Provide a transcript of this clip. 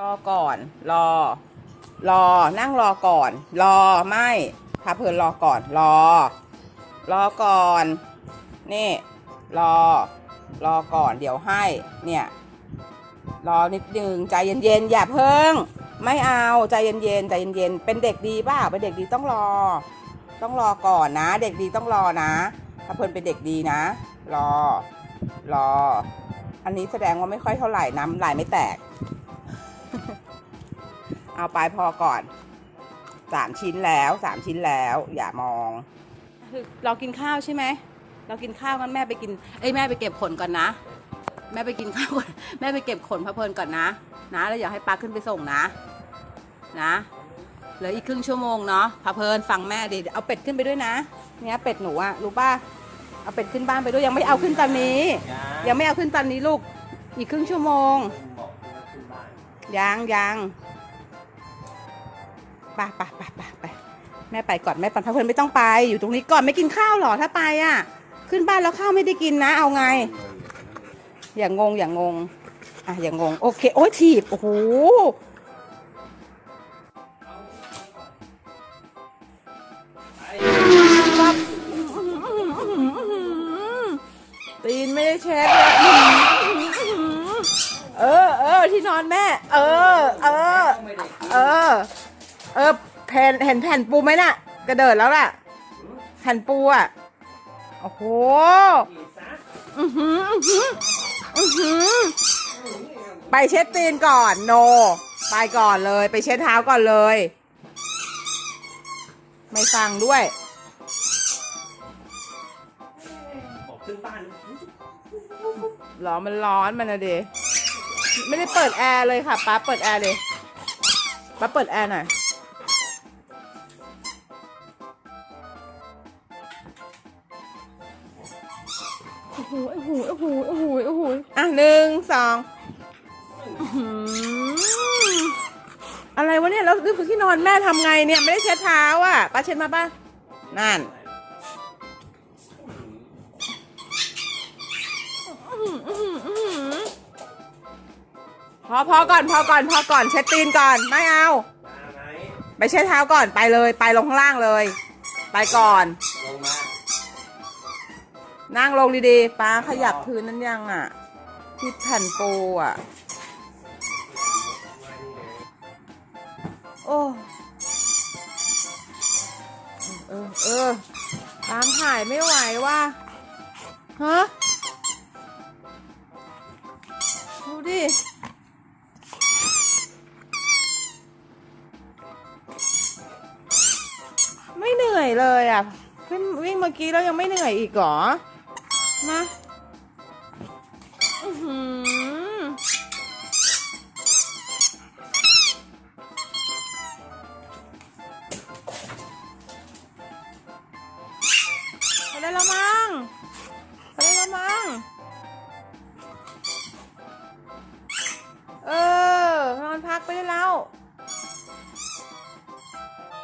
รอก่อน รอ รอ นั่งรอก่อน รอ ไม่พาเพลินรอก่อน รอ รอก่อน นี่ รอ รอก่อน เดี๋ยวให้ เนี่ย รอนิดนึง ใจเย็นๆ อย่าเพิ่ง ไม่เอา ใจเย็นๆ ใจเย็นๆ เป็นเด็กดีเปล่าเป็นเด็กดีต้องรอ ต้องรอก่อนนะ เด็กดีต้องรอนะพาเพลินเป็นเด็กดีนะ รอ รอ อันนี้แสดงว่าไม่ค่อยเท่าไหร่น้ำลายไม่แตก เอาไปพอก่อนสามชิ้นแล้วสามชิ้นแล้ว อย่ามอง คือเรากินข้าวใช่ไหมเรากินข้าวกันแม่ไปกินเอ้ยแม่ไปเก็บขนก่อนนะ แม่ไปกินข้าวก่อนแม่ไปเก็บขนพระเพลินก่อนนะ นะแล้วอยากให้ปาขึ้นไปส่งนะ นะเหลืออีกครึ่งชั่วโมงเนาะพระเพลินฟังแม่ดิเอาเป็ดขึ้นไปด้วยนะเนี่ยเป็ดหนูอะรู้ป่ะเอาเป็ดขึ้นบ้านไปด้วยยังไม่เอาขึ้นตอนนี้ ยังไม่เอาขึ้นตอนนี้ลูกอีกครึ่งชั่วโมงยังยังไปไปไปไปไปแม่ไปก่อนแม่ปันพระเพลินไม่ต้องไปอยู่ตรงนี้ก่อนไม่กินข้าวหรอถ้าไปอะ ขึ้นบ้านแล้วข้าวไม่ได้กินนะ เอาไง อย่างงงอย่างงงอะอย่างงงโอเคโอ้ยถีบโอ้โหตีนไม่ได้เช็ดเออเออที่นอนแม่ เออ เออ เออ เออแผ่นเห็นแผ่นปูไหมน่ะ กระเดิดแล้วล่ะ แผ่นปูอะ โอ้โห อือหือ อือหืออือหือ ไปเช็ดตีนก่อน โน ไปก่อนเลย ไปเช็ดเท้าก่อนเลย ไม่ฟังด้วย บอกขึ้นบ้านร้อนมันร้อนมันนะเดไม่ได้เปิดแอร์เลยค่ะ ป้าเปิดแอร์เลย ป้าเปิดแอร์หน่อย โอ้โหโอ้โหโอ้โหโอ้โหโอ้โหอะหนึ่งสองอื้อหืออะไรวะเนี่ยแล้วนี่คือที่นอนแม่ทำไงเนี่ยไม่ได้เช็ดเท้าอะป้าเช็ดมาป่ะนั่นพอพอก่อนพอก่อนพอก่อนเช็ดตีนก่อนไม่เอามาไหมไปเช็ดเท้าก่อนไปเลย ไปลงข้างล่างเลย ไปก่อนลงมา นั่งลงดีๆป้าขยับพื้นนั้นยังอะที่แผ่นโปอะ โอ้ เออ เออตามถ่ายไม่ไหวว่ะฮะ ดูดิ ไม่เหนื่อยเลยอะ วิ่งเมื่อกี้แล้วยังไม่เหนื่อยอีกเหรอ นะอือหือได้แล้วมั้